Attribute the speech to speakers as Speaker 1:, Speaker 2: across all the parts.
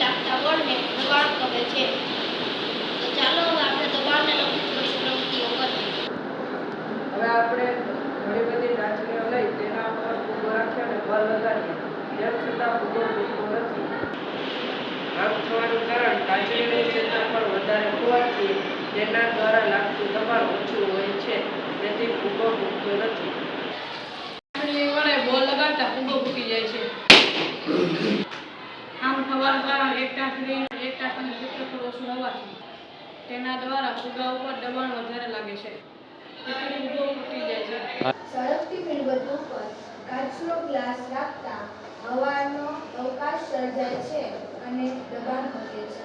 Speaker 1: લાગતા દબાણ કહે છે. તો ચાલો હવે આપણે દબાણને લગતી થોડી પ્રવૃત્તિઓ કરીએ.
Speaker 2: હવે આપણે ઘણી બધી ટાંચીઓ લઈ તેના ઉપર ફૂગો રાખ્યો અને બળ લગાડીએ તેમ છતાં ફૂગો મૂકતો નથી. આમ થવાનું કારણ ટાંચીની ક્ષેત્ર પર વધારે હોવાથી તેના દ્વારા લાગતું દબાણ ઓછું હોય છે. તેથી ફૂગો મૂકતો નથી
Speaker 3: ટાંચણી વડે બોલ લગાડતા ફૂગો ફૂટી જાય છે આમ થવાનું કારણ એક ટાંચણી એક ટાંચણીનું ક્ષેત્રફળ ઓછું હોવાથી તેના દ્વારા ફુગા ઉપર દબાણ વધારે લાગે છે. તેથી ફૂગો ફૂટી જાય છે.
Speaker 4: સળગતી મીણબત્તી ઉપર કાચનો ગ્લાસ રાખતા હવાનો અવકાશ સર્જાય છે અને દબાણ વધે છે.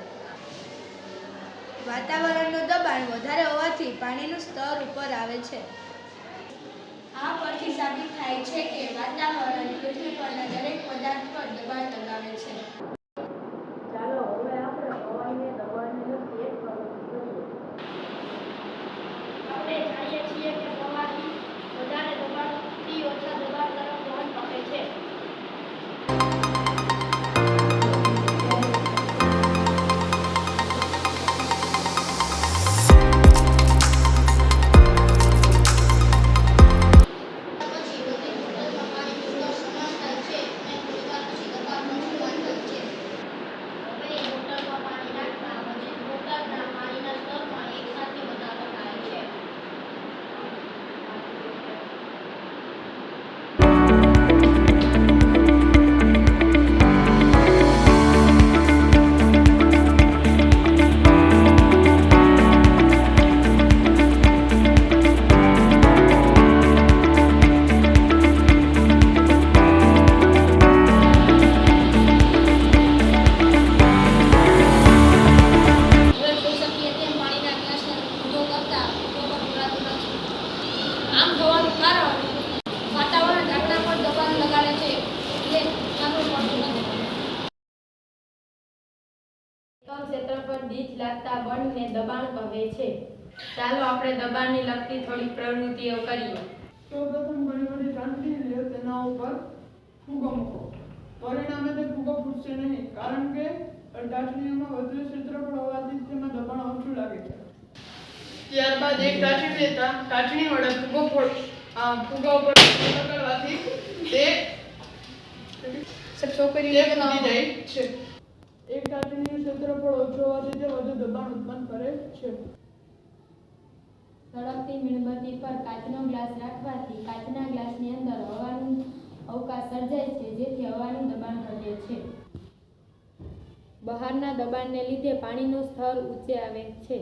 Speaker 4: વાતાવરણનું દબાણ વધારે હોવાથી પાણીનું સ્તર ઉપર આવે છે. આ પરથી સાબિત થાય છે કે વાતાવરણ પૃથ્વી પરના દરેક પદાર્થ પર દબાણ
Speaker 5: ક્ષેત્રફળ દીઠ લાગતા બળને દબાણ કહે છે. ચાલો આપણે દબાણની લગતી થોડી પ્રવૃત્તિઓ કરીએ.
Speaker 3: સૌપ્રથમ ઘણી બધી લ્યો તેના ઉપર ફૂગો મૂકો. પરિણામે તે ફૂગો ફૂટશે નહીં કારણ કે ટાંચણીઓમાં વધુ ક્ષેત્રફળ હોવાથી તેમાં દબાણ ઓછું લાગે છે. ત્યારબાદ એક ટાંચણી લેતા ટાંચણી વડે ફૂગો ફોડ ફૂગા ઉપર લગાડવાથી તે તે ફૂટી જાય છે. એક ટાંચણીનું ક્ષેત્રફળ ઓછું હોવાથી તે વધુ દબાણ ઉત્પન્ન કરે છે.
Speaker 5: સળગતી મીણબત્તી પર કાચનો ગ્લાસ રાખવાથી કાચના ગ્લાસની અંદર હવાનું અવકાશ સર્જાય છે જેથી હવાનું દબાણ ઘટે છે. બહારના દબાણને લીધે પાણીનું સ્તર ઊંચે આવે છે.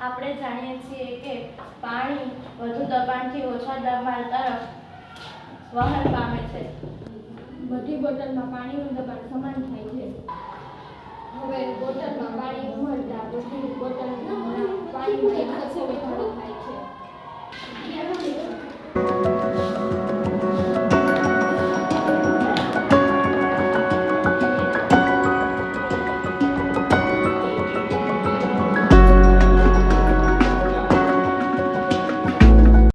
Speaker 1: આપણે જાણીએ છીએ કે પાણી વધુ દબાણથી ઓછા દબાણ તરફ વહન પામે છે.
Speaker 5: બધી બોટલમાં પાણીનું દબાણ સમાન થાય છે. હવે બોટલમાં પાણી ઉમળતા બધી બોટલમાં પાણી